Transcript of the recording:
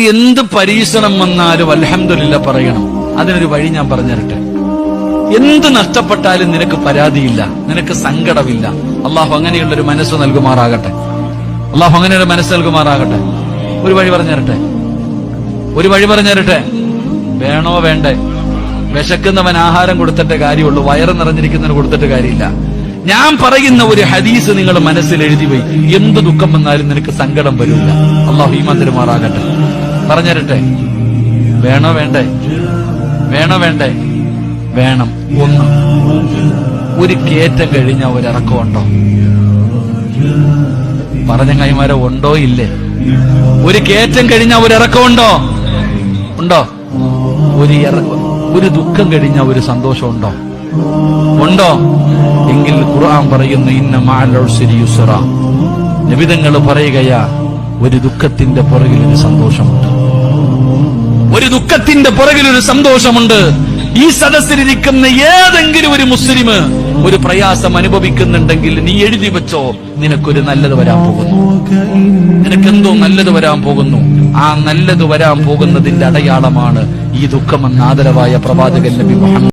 എന്ത് പരീക്ഷണം വന്നാലും അലഹമില്ല പറയണം. അതിനൊരു വഴി ഞാൻ പറഞ്ഞുതരട്ടെ. എന്ത് നഷ്ടപ്പെട്ടാലും നിനക്ക് പരാതിയില്ല. നിനക്ക് സങ്കടമില്ല. അള്ളാഹു അങ്ങനെയുള്ള ഒരു മനസ്സ് നൽകുമാറാകട്ടെ. അള്ളാഹു അങ്ങനെയുള്ള മനസ്സ് നൽകുമാറാകട്ടെ. ഒരു വഴി പറഞ്ഞുതരട്ടെ. ഒരു വഴി പറഞ്ഞുതരട്ടെ. വേണോ വേണ്ടേ? വിശക്കുന്നവൻ ആഹാരം കൊടുത്തിട്ട് കാര്യമുള്ളൂ. വയറ് നിറഞ്ഞിരിക്കുന്നവന് കൊടുത്തിട്ട് കാര്യമില്ല. ഞാൻ പറയുന്ന ഒരു ഹദീസ് നിങ്ങൾ മനസ്സിൽ എഴുതി പോയി എന്ത് ദുഃഖം വന്നാലും നിനക്ക് സങ്കടം വരില്ല അള്ളാഹു ഈ മന്ദിരമാറാകട്ടെ പറഞ്ഞുതരട്ടെ. വേണോ വേണ്ടേ? വേണോ വേണ്ടേ? വേണം. ഒന്ന്. ഒരു കയറ്റം കഴിഞ്ഞ ഒരിറക്കം ഉണ്ടോ പറഞ്ഞ കൈമാരെ ഉണ്ടോ? ഇല്ലേ? ഒരു കയറ്റം കഴിഞ്ഞ ഒരിറക്കം ഉണ്ടോ? ഉണ്ടോ ഒരു ഒരു ദുഃഖം കഴിഞ്ഞ ഒരു സന്തോഷം ഉണ്ടോ? ഉണ്ടോ എങ്കിൽ ഖുർആൻ പറയുന്നു ഇന്ന മാലി യുസറ. പറയുകയാ ഒരു ദുഃഖത്തിന്റെ പുറകിൽ ഒരു സന്തോഷമുണ്ട്. ഒരു ദുഃഖത്തിന്റെ പുറകിൽ ഒരു സന്തോഷമുണ്ട്. ഈ സദസ്സിലിരിക്കുന്ന ഏതെങ്കിലും ഒരു മുസ്ലിം ഒരു പ്രയാസം അനുഭവിക്കുന്നുണ്ടെങ്കിൽ നീ എഴുതി വെച്ചോ നിനക്കൊരു നല്ലത് വരാൻ പോകുന്നു. നിനക്കെന്തോ നല്ലത് വരാൻ പോകുന്നു. ആ നല്ലത് വരാൻ പോകുന്നതിന്റെ അടയാളമാണ് ഈ ദുഃഖമെന്ന ആദരവായ പ്രവാചകൻ നബി